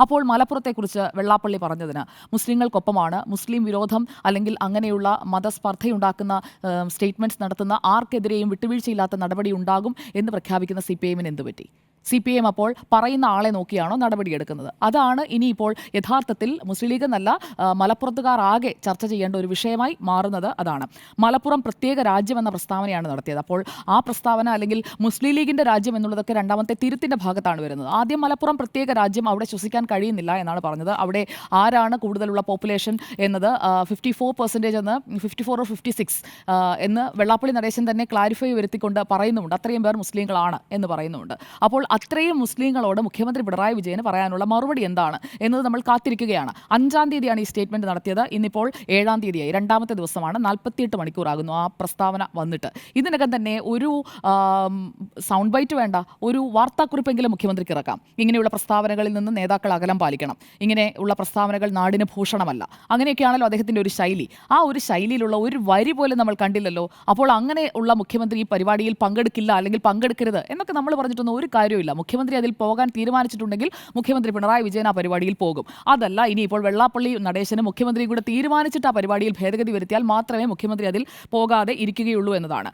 അപ്പോൾ മലപ്പുറത്തെക്കുറിച്ച് വെള്ളാപ്പള്ളി പറഞ്ഞതിന് മുസ്ലിങ്ങൾക്കൊപ്പമാണ് മുസ്ലിം വിരോധം അല്ലെങ്കിൽ അങ്ങനെയുള്ള മതസ്പർദ്ധയുണ്ടാക്കുന്ന സ്റ്റേറ്റ്മെന്റ്സ് നടത്തുന്ന ആർക്കെതിരെയും വിട്ടുവീഴ്ചയില്ലാത്ത നടപടി ഉണ്ടാകും എന്ന് പ്രഖ്യാപിക്കുന്ന സി പി എമ്മിന് എന്ത് പറ്റി സി പി എം അപ്പോൾ പറയുന്ന ആളെ നോക്കിയാണോ നടപടിയെടുക്കുന്നത്? അതാണ് ഇനിയിപ്പോൾ യഥാർത്ഥത്തിൽ മുസ്ലിം ലീഗ് എന്നല്ല മലപ്പുറത്തുകാർ ആകെ ചർച്ച ചെയ്യേണ്ട ഒരു വിഷയമായി മാറുന്നത് അതാണ്. മലപ്പുറം പ്രത്യേക രാജ്യം എന്ന പ്രസ്താവനയാണ് നടത്തിയത്. അപ്പോൾ ആ പ്രസ്താവന അല്ലെങ്കിൽ മുസ്ലിം ലീഗിന്റെ രാജ്യം എന്നുള്ളതൊക്കെ രണ്ടാമത്തെ തിരുത്തിന്റെ ഭാഗത്താണ് വരുന്നത്. ആദ്യം മലപ്പുറം പ്രത്യേക രാജ്യം അവിടെ ശ്വസിക്കാൻ കഴിയുന്നില്ല എന്നാണ് പറഞ്ഞത്. അവിടെ ആരാണ് കൂടുതലുള്ള പോപ്പുലേഷൻ എന്നത് ഫിഫ്റ്റി ഫോർ പെർസെന്റേജ് എന്ന് ഫിഫ്റ്റി ഫോർ ഫിഫ്റ്റി സിക്സ് എന്ന് വെള്ളാപ്പള്ളി നടേശൻ തന്നെ ക്ലാരിഫൈ വരുത്തിക്കൊണ്ട് പറയുന്നുണ്ട് അത്രയും പേർ മുസ്ലിങ്ങളാണ് എന്ന് പറയുന്നുണ്ട് അപ്പോൾ അത്രയും മുസ്ലിങ്ങളോട് മുഖ്യമന്ത്രി പിണറായി വിജയന് പറയാനുള്ള മറുപടി എന്താണ് എന്നത് നമ്മൾ കാത്തിരിക്കുകയാണ്. അഞ്ചാം തീയതിയാണ് ഈ സ്റ്റേറ്റ്മെന്റ് നടത്തിയത്. ഇന്നിപ്പോൾ ഏഴാം തീയതിയായി. രണ്ടാമത്തെ ദിവസമാണ് നാൽപ്പത്തിയെട്ട് മണിക്കൂറാകുന്നു ആ പ്രസ്താവന വന്നിട്ട്. ഇതിനകം തന്നെ ഒരു സൗണ്ട് ബൈറ്റ് വേണ്ട ഒരു വാർത്താക്കുറിപ്പെങ്കിലും മുഖ്യമന്ത്രിക്ക് ഇറക്കാം. ഇങ്ങനെയുള്ള പ്രസ്താവനകളിൽ നിന്ന് നേതാക്കൾ അകലം പാലിക്കണം. ഇങ്ങനെയുള്ള പ്രസ്താവനകൾ നാടിന് ഭൂഷണമല്ല. അങ്ങനെയൊക്കെയാണല്ലോ അദ്ദേഹത്തിന്റെ ഒരു ശൈലി. ആ ഒരു ശൈലിയിലുള്ള ഒരു വരി പോലും നമ്മൾ കണ്ടില്ലല്ലോ. അപ്പോൾ അങ്ങനെ ഉള്ള മുഖ്യമന്ത്രി ഈ പരിപാടിയിൽ പങ്കെടുക്കില്ല അല്ലെങ്കിൽ പങ്കെടുക്കരുത് എന്നൊക്കെ നമ്മൾ പറഞ്ഞിട്ടൊന്നും ഒരു കാര്യമില്ല മുഖ്യമന്ത്രി അതിൽ പോകാൻ തീരുമാനിച്ചിട്ടുണ്ടെങ്കിൽ മുഖ്യമന്ത്രി പിണറായി വിജയൻ ആ പരിപാടിയിൽ പോകും. അതല്ല ഇനിയിപ്പോൾ വെള്ളാപ്പള്ളി നടേശനും മുഖ്യമന്ത്രിയും കൂടെ തീരുമാനിച്ചിട്ട് ആ പരിപാടിയിൽ ഭേദഗതി വരുത്തിയാൽ മാത്രമേ മുഖ്യമന്ത്രി അതിൽ പോകാതെ ഇരിക്കുകയുള്ളൂ എന്നതാണ്.